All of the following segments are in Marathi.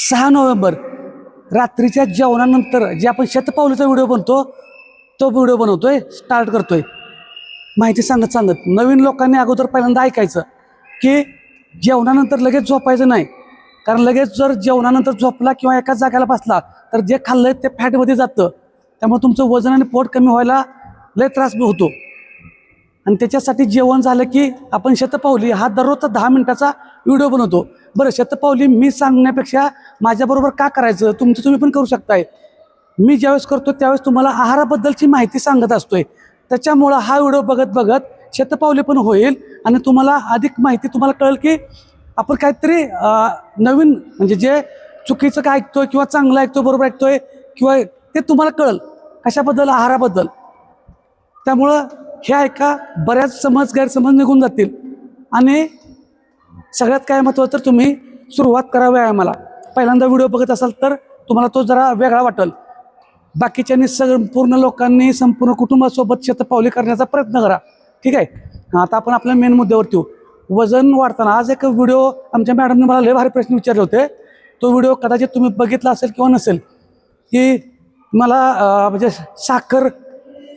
सहा नोव्हेंबर रात्रीच्या जेवणानंतर जे आपण शतपावलीचा व्हिडिओ बनतो तो व्हिडिओ बनवतोय स्टार्ट करतोय. माहिती सांगत सांगत नवीन लोकांनी अगोदर पहिल्यांदा ऐकायचं की जेवणानंतर लगेच झोपायचं नाही. कारण लगेच जर जेवणानंतर झोपला किंवा एकाच जागेला बसला तर जे खाल्लं ते फॅटमध्ये जातं. त्यामुळे तुमचं वजन आणि पोट कमी व्हायला लय त्रास बी होतो. आणि त्याच्यासाठी जेवण झालं की आपण शतपावली हा दररोजचा दहा मिनिटाचा व्हिडिओ बनवतो. बरं शतपावली मी सांगण्यापेक्षा माझ्याबरोबर का करायचं? तुमचं तुम्ही पण करू शकताय. मी ज्यावेळेस करतो त्यावेळेस तुम्हाला आहाराबद्दलची माहिती सांगत असतोय. त्याच्यामुळं हा व्हिडिओ बघत बघत शतपावले पण होईल आणि तुम्हाला अधिक माहिती तुम्हाला कळेल की आपण काहीतरी नवीन म्हणजे जे चुकीचं काय ऐकतोय किंवा चांगलं ऐकतोय बरोबर ऐकतोय किंवा ते तुम्हाला कळेल. कशाबद्दल? आहाराबद्दल. त्यामुळं हे ऐका बऱ्याच समज गैरसमज निघून जातील. आणि सगळ्यात काय महत्त्वाचं तर तुम्ही सुरुवात करा व्यायामाला. पहिल्यांदा व्हिडिओ बघत असाल तर तुम्हाला तो जरा वेगळा वाटेल. बाकीच्यांनी सगळं पूर्ण लोकांनी संपूर्ण कुटुंबासोबत शतपावली करण्याचा प्रयत्न करा. ठीक आहे? आता आपण आपल्या मेन मुद्द्यावरती येऊ. वजन वाढताना आज एक व्हिडिओ आमच्या मॅडमने मला लय भारी प्रश्न विचारले होते. तो व्हिडिओ कदाचित तुम्ही बघितला असेल किंवा नसेल की मला म्हणजे साखर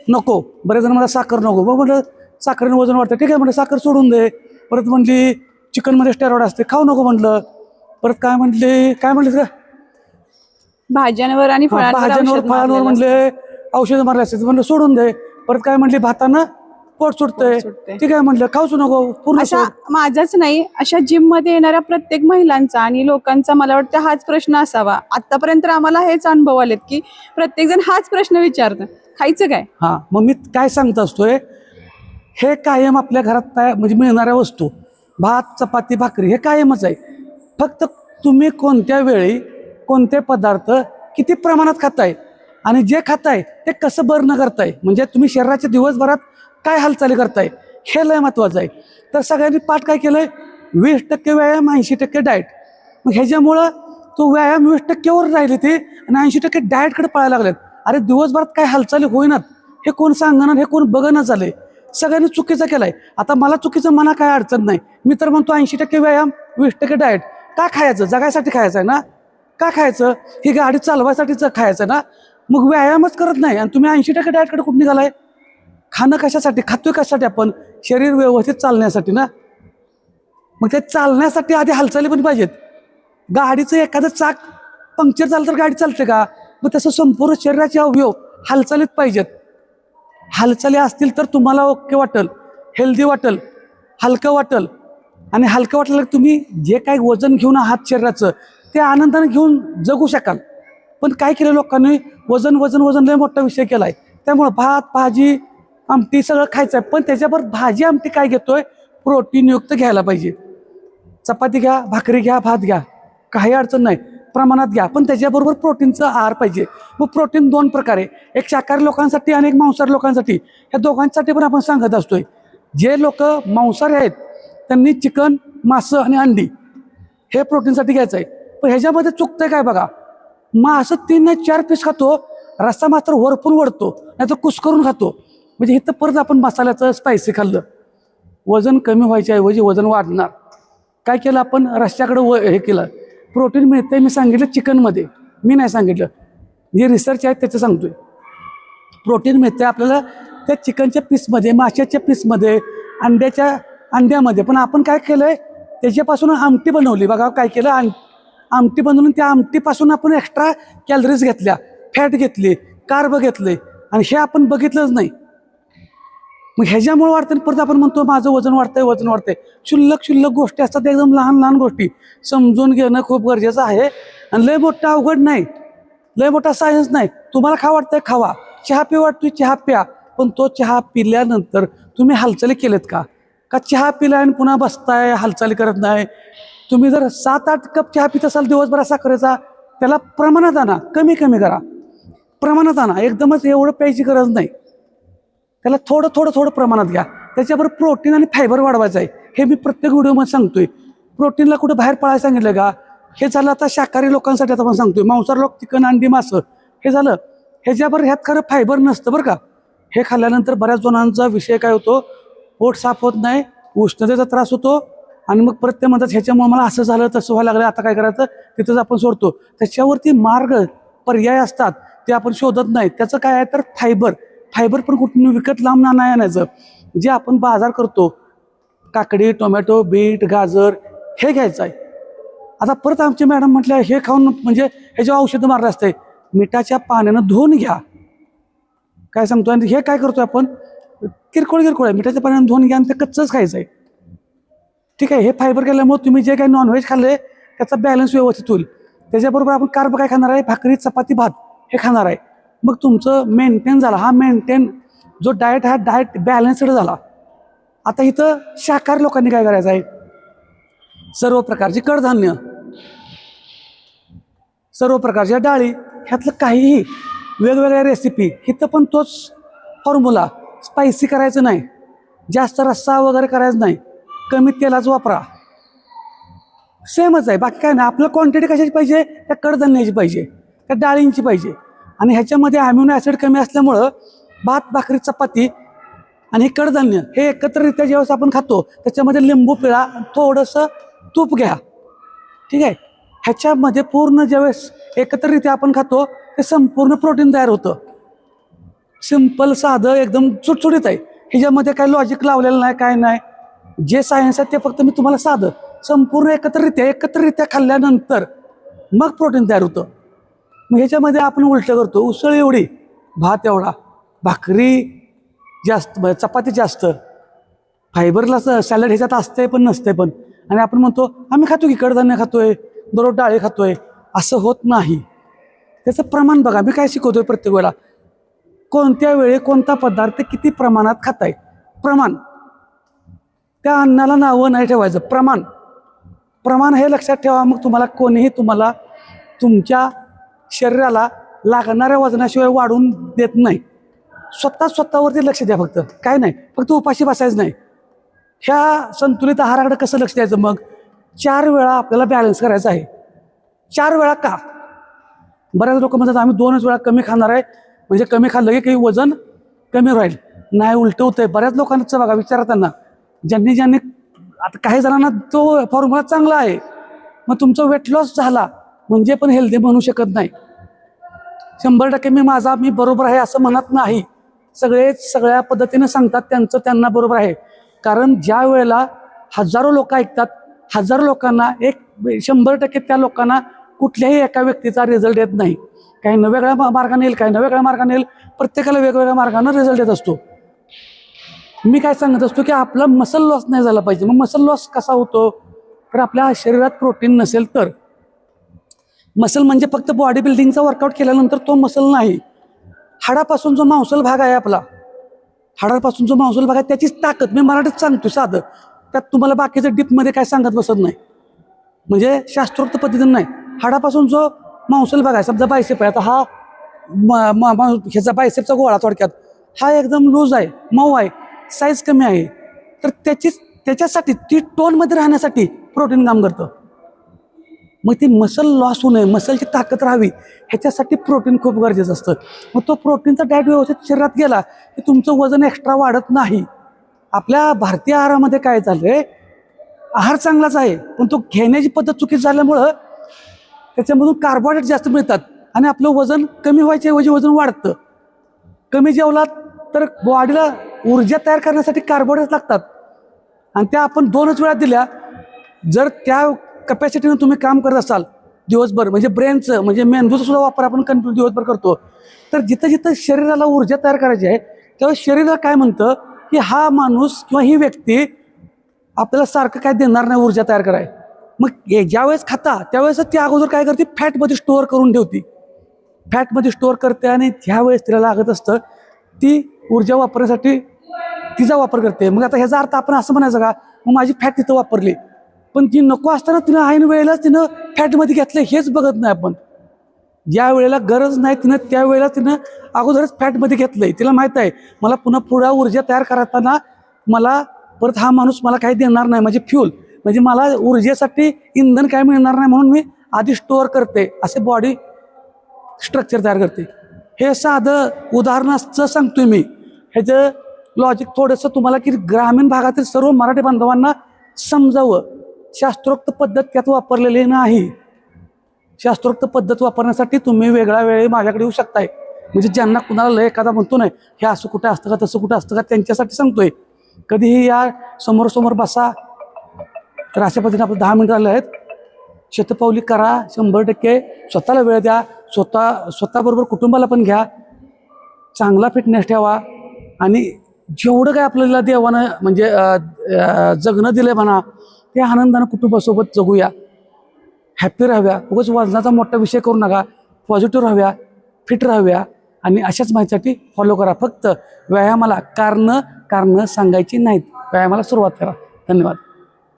नको. बरेच जण मला साखर नको. मग म्हटलं साखरेनं वजन वाढतं. ठीक आहे म्हटलं साखर सोडून दे. परत म्हणली चिकनमध्ये स्टेरॉइड असते खाऊ नको. म्हटलं परत काय म्हटले काय म्हटलं का भाज्यांवर आणि फळांवर भाज्यांवर औषध फळांवर मारलेलं म्हणले औषध मारले असते. म्हणलं सोडून दे. परत काय म्हटली भातानं? पोट सुटतंय. पोट सुटतंय. ठीक आहे म्हटलं खाऊच नको पूर्ण अशा सोड. माझाच नाही अशा जिममध्ये येणाऱ्या प्रत्येक महिलांचा आणि लोकांचा मला वाटतं हाच प्रश्न असावा. आतापर्यंत आम्हाला हेच अनुभव आलेत की प्रत्येक जण हाच प्रश्न विचारतं. खायचं काय? हां मग मी काय सांगत असतोय हे कायम आपल्या घरात तया म्हणजे मिळणाऱ्या वस्तू भात चपाती भाकरी हे कायमच आहे. फक्त तुम्ही कोणत्या वेळी कोणते पदार्थ किती प्रमाणात खाताय आणि जे खाताय ते कसं बर्न करताय? म्हणजे तुम्ही शरीराच्या दिवसभरात काय हालचाली करताय? हे लय महत्त्वाचं आहे. तर सगळ्यांनी पाठ काय केलं आहे वीस टक्के व्यायाम ऐंशी टक्के डाएट. मग ह्याच्यामुळं तो व्यायाम वीस टक्केवर राहिले ते आणि ऐंशी टक्के डाएटकडे पळायला लागलेत. अरे दिवसभरात काय हालचाली होईनात? हे कोण सांगणार हे कोण बघणं झालंय? सगळ्यांनी चुकीचं केलंय. आता मला चुकीचं मना काय अडचण नाही. मी तर म्हणतो ऐंशी टक्के व्यायाम वीस टक्के डाएट. का खायचं? जगायसाठी खायचं आहे ना? का खायचं? ही गाडी चालवायसाठीच खायचं ना? मग व्यायामच करत नाही आणि तुम्ही ऐंशी टक्के डायटकडे कुठं निघालाय? खाणं कशासाठी? खातोय कशासाठी आपण? शरीर व्यवस्थित चालण्यासाठी ना? मग ते चालण्यासाठी आधी हालचाली पण पाहिजेत. गाडीचं एखादं चाक पंक्चर झालं तर गाडी चालते का? मग तसं संपूर्ण शरीराचे अवयव हालचालीत पाहिजेत. हालचाली असतील तर तुम्हाला ओके वाटेल हेल्दी वाटेल हलकं वाटेल. आणि हलकं वाटलं तुम्ही जे काही वजन घेऊन आहात शरीराचं ते आनंदाने घेऊन जगू शकाल. पण काय केलं लोकांनी? वजन वजन वजन लय मोठा विषय केला आहे त्यामुळं भात भाजी आमटी सगळं खायचं आहे पण त्याच्याबरोबर भाजी आमटी काय घेतोय? प्रोटीनयुक्त घ्यायला पाहिजे. चपाती घ्या भाकरी घ्या भात घ्या. काही अडचण नाही. प्रमाणात घ्या. पण त्याच्याबरोबर प्रोटीनचं आहार पाहिजे. मग प्रोटीन दोन प्रकारे एक शाकाहारी लोकांसाठी आणि एक मांसाहारी लोकांसाठी. ह्या दोघांसाठी पण आपण सांगत असतोय. जे लोक मांसाहारी आहेत त्यांनी चिकन मासं आणि अंडी हे प्रोटीनसाठी घ्यायचं आहे. पण ह्याच्यामध्ये चुकतंय काय बघा? मासं तीन नाही चार पीस खातो रस्ता मात्र वरपून वडतो नाहीतर कुस्करून खातो. म्हणजे इथं परत आपण मसाल्याचं स्पायसी खाल्लं. वजन कमी व्हायच्याऐवजी वजन वाढणार. काय केलं आपण? रस्त्याकडे व हे केलं. प्रोटीन मिळतंय मी सांगितलं चिकनमध्ये. मी नाही सांगितलं. जे रिसर्च आहे त्याचं सांगतोय. प्रोटीन मिळतंय आपल्याला त्या चिकनच्या पीसमध्ये माशाच्या पीसमध्ये अंड्याच्या अंड्यामध्ये. पण आपण काय केलं आहे त्याच्यापासून आमटी बनवली. बघा काय केलं? आम आमटी बनवून त्या आमटीपासून आपण एक्स्ट्रा कॅलरीज घेतल्या. फॅट घेतली कार्ब घेतले. आणि हे आपण बघितलंच नाही. मग ह्याच्यामुळे वाढतं परत आपण म्हणतो माझं वजन वाढतंय वजन वाढतंय. क्षुल्लक क्षुल्लक गोष्टी असतात. एकदम लहान लहान गोष्टी. समजून घेणं खूप गरजेचं आहे. आणि लय मोठं अवघड नाही. लय मोठा सायन्स नाही. तुम्हाला खा वाटतंय खावा. चहा पिवा वाटतोय चहा प्या. पण तो चहा पिल्यानंतर तुम्ही हालचाली केलेत का? का चहा पिला आणि पुन्हा बसताय हालचाली करत नाही. तुम्ही जर सात आठ कप चहा पित असाल दिवसभरात साखरेचा त्याला प्रमाणात आणा कमी कमी करा. प्रमाणात आणा एकदमच एवढं प्यायची गरज नाही. त्याला थोडं थोडं थोडं प्रमाणात घ्या. त्याच्याबरोबर प्रोटीन आणि फायबर वाढवायचं आहे. हे मी प्रत्येक व्हिडिओमध्ये सांगतोय. प्रोटीनला कुठं बाहेर पळायला सांगितलं का? हे झालं आता शाकाहारी लोकांसाठी आता आपण सांगतोय. मांसाहार लोक चिकन अंडी मासं. हे झालं. ह्याच्याबरोबर ह्यात खरं फायबर नसतं बरं का. हे खाल्ल्यानंतर बऱ्याच जणांचा विषय काय होतो? पोट साफ होत नाही उष्णतेचा त्रास होतो आणि मग परत ते म्हणतात ह्याच्यामुळे मला असं झालं तसं व्हायला लागलं आता काय करायचं? तिथंच आपण सोडतो. त्याच्यावरती मार्ग पर्याय असतात ते आपण शोधत नाही. त्याचं काय आहे तर फायबर. फायबर पण कुठून विकत लांब नाही आणायचं. जे आपण बाजार करतो काकडी टोमॅटो बीट गाजर हे घ्यायचं आहे. आता परत आमचे मॅडम म्हटल्या हे खाऊन म्हणजे ह्याच्यावर औषधं मारलं असतंय मिठाच्या पाण्यानं धुवून घ्या. काय सांगतो आणि हे काय करतो आपण? किरकोळ किरकोळ आहे. मिठाच्या पाण्यानं धुवून घ्या आणि ते कच्चंच खायचं आहे. ठीक आहे हे फायबर केल्यामुळे तुम्ही जे काही नॉनव्हेज खाल्ले त्याचा बॅलन्स व्यवस्थित होईल. त्याच्याबरोबर आपण कार्ब काय खाणार आहे? भाकरी चपाती भात हे खाणार आहे. मग तुमचं मेंटेन झाला. हा मेंटेन जो डाएट हा डाएट बॅलन्स्ड झाला. आता इथं शाकाहारी लोकांनी काय करायचं आहे? सर्व प्रकारची कडधान्य सर्व प्रकारच्या डाळी ह्यातलं काहीही वेगवेगळ्या रेसिपी इथं पण तोच फॉर्म्युला स्पायसी करायचं नाही. जास्त रस्सा वगैरे करायचं नाही. कमी तेलाच वापरा. सेमच आहे. बाकी काय नाही. आपलं क्वांटिटी कशाची पाहिजे? त्या कडधान्याची पाहिजे. त्या डाळींची पाहिजे. आणि ह्याच्यामध्ये अॅम्युनो ॲसिड कमी असल्यामुळं भात भाकरी चपाती आणि हे कडधान्य हे एकत्ररित्या ज्यावेळेस आपण खातो त्याच्यामध्ये लिंबू पिळा थोडंसं तूप घ्या. ठीक आहे? ह्याच्यामध्ये पूर्ण ज्यावेळेस एकत्ररित्या आपण खातो ते संपूर्ण प्रोटीन तयार होतं. सिंपल साधं एकदम सुटसुटीत आहे. ह्याच्यामध्ये काही लॉजिक लावलेलं नाही काय नाही. जे सायन्स आहे ते फक्त मी तुम्हाला साधं. संपूर्ण एकत्ररित्या एकत्ररित्या खाल्ल्यानंतर मग प्रोटीन तयार होतं. मग ह्याच्यामध्ये आपण उलटं करतो उसळ एवढी भात एवढा भाकरी जास्त चपाती जास्त. फायबरला सॅलड ह्याच्यात असते पण नसते पण. आणि आपण म्हणतो आम्ही खातो की कडधान्य खातोय दररोज डाळे खातोय. असं होत नाही. त्याचं प्रमाण बघा मी काय शिकवतोय प्रत्येक वेळेला? कोणत्या वेळी कोणता पदार्थ किती प्रमाणात खाताय? प्रमाण. त्या अन्नाला नावं नाही ठेवायचं प्रमाण. प्रमाण हे लक्षात ठेवा मग तुम्हाला कोणीही तुम्हाला तुमच्या शरीराला लागणाऱ्या वजनाशिवाय वाढवून देत नाही. स्वतः स्वतःवरती लक्ष द्या फक्त काय नाही. फक्त उपाशी बसायचं नाही. ह्या संतुलित आहाराकडे कसं लक्ष द्यायचं? मग चार वेळा आपल्याला बॅलन्स करायचा आहे. चार वेळा का? बऱ्याच लोक म्हणतात आम्ही दोनच वेळा कमी खाणार आहे. म्हणजे कमी खाल्लं की काही वजन कमी राहील. नाही उलटं होतंय. बऱ्याच लोकांचं बघा विचारा त्यांना. ज्यांनी ज्यांनी आता काही जणांना तो फॉर्म्युला चांगला आहे. मग तुमचं वेट लॉस झाला म्हणजे पण हेल्दी म्हणू शकत नाही. शंभर टक्के मी माझा मी बरोबर आहे असं म्हणत नाही. सगळे सगळ्या पद्धतीने सांगतात त्यांचं त्यांना बरोबर आहे. कारण ज्या वेळेला हजारो लोक ऐकतात हजारो लोकांना एक शंभर टक्के त्या लोकांना कुठल्याही एका व्यक्तीचा रिझल्ट येत नाही. काही न वेगळ्या मार्गाने येईल काही न वेगळ्या मार्गाने येईल प्रत्येकाला वेगवेगळ्या मार्गाने रिझल्ट येत असतो. मी काय सांगत असतो की आपला मसल लॉस नाही झाला पाहिजे. मग मसल लॉस कसा होतो? तर आपल्या शरीरात प्रोटीन नसेल तर. मसल म्हणजे फक्त बॉडी बिल्डिंगचा वर्कआउट केल्यानंतर तो मसल नाही. हाडापासून जो मांसल भाग आहे आपला हाडापासून जो मांसल भाग आहे त्याचीच ताकद. मी मराठीत सांगतो साधं. त्यात तुम्हाला बाकीचं डीपमध्ये काय सांगत बसत नाही. म्हणजे शास्त्रोक्त पद्धतीनं नाही. हाडापासून जो मांसल भाग आहे समजा बायसेप आहे आता हा म- ह्याचा बायसेपचा गोळा थोडक्यात हा एकदम लूज आहे मऊ आहे साईज कमी आहे. तर त्याची त्याच्यासाठी ती टोनमध्ये राहण्यासाठी प्रोटीन काम करतं. मग ती मसल लॉस होऊ नये मसलची ताकद राहावी ह्याच्यासाठी प्रोटीन खूप गरजेचं असतं. मग तो प्रोटीनचा डॅट व्यवस्थित शरीरात गेला की तुमचं वजन एक्स्ट्रा वाढत नाही. आपल्या भारतीय आहारामध्ये काय झालंय आहार चांगलाच आहे पण तो घेण्याची पद्धत चुकीची झाल्यामुळं त्याच्यामधून कार्बोहायड्रेट जास्त मिळतात. आणि आपलं वजन कमी व्हायच्या ऐवजी वजन वाढतं. कमी जेवलात तर बॉडीला ऊर्जा तयार करण्यासाठी कार्बोहायड्रेट लागतात. आणि त्या आपण दोनच वेळा दिल्या जर त्या कपॅसिटीनं तुम्ही काम करत असाल दिवसभर म्हणजे ब्रेनचं म्हणजे मेंदूचा सुद्धा वापर आपण कंटिन्यू दिवसभर करतो तर जिथं जिथं शरीराला ऊर्जा तयार करायची आहे तेव्हा शरीराला काय म्हणतं की हा माणूस किंवा ही व्यक्ती आपल्याला सारखं काय देणार नाही ऊर्जा तयार कराय. मग ज्यावेळेस खाता त्यावेळेस ती अगोदर काय करते? फॅटमध्ये स्टोअर करून ठेवते. फॅटमध्ये स्टोअर करते आणि ज्यावेळेस तिला लागत असतं ती ऊर्जा वापरण्यासाठी तिचा वापर करते. मग आता ह्याचा अर्थ आपण असं म्हणायचं का? मग माझी फॅट तिथं वापरली. पण ती नको असताना तिनं ऐन वेळेलाच तिनं फॅटमध्ये घेतलं हेच बघत नाही आपण. ज्या वेळेला गरज नाही तिनं त्यावेळेला तिनं अगोदरच फॅटमध्ये घेतलंय. तिला माहीत आहे मला पुन्हा पुढा ऊर्जा तयार करताना मला परत हा माणूस मला काही देणार नाही म्हणजे फ्यूल म्हणजे मला ऊर्जेसाठी इंधन काय मिळणार नाही म्हणून मी आधी स्टोअर करते. असे बॉडी स्ट्रक्चर तयार करते. हे साधं उदाहरणाचं सांगतोय मी. ह्याचं लॉजिक थोडंसं तुम्हाला की ग्रामीण भागातील सर्व मराठी बांधवांना समजावं. शास्त्रोक्त पद्धत त्यात वापरलेली नाही. शास्त्रोक्त पद्धत वापरण्यासाठी तुम्ही वेगळ्या वेळी माझ्याकडे येऊ शकताय. म्हणजे ज्यांना कुणाला लय एखादा म्हणतो नाही हे असं कुठं असतं का तसं कुठं असतं का त्यांच्यासाठी सांगतोय. कधीही या समोरसमोर बसा. तर अशा पद्धतीने आपलं दहा मिनिटं आले आहेत. शतपावली करा शंभर टक्के. स्वतःला वेळ द्या. स्वतः स्वतःबरोबर कुटुंबाला पण घ्या. चांगला फिटनेस ठेवा. आणि जेवढं काय आपल्याला देवानं म्हणजे जगणं दिलं म्हणा ते आनंदानं कुटुंबासोबत जगूया. हॅप्पी राहाव्या उगाच वजनाचा मोठा विषय करू नका. पॉझिटिव्ह राहाव्या फिट राहाव्या आणि अशाच माहितीसाठी फॉलो करा. फक्त व्यायामाला कारणं कारणं सांगायची नाहीत. व्यायामाला सुरुवात करा. धन्यवाद.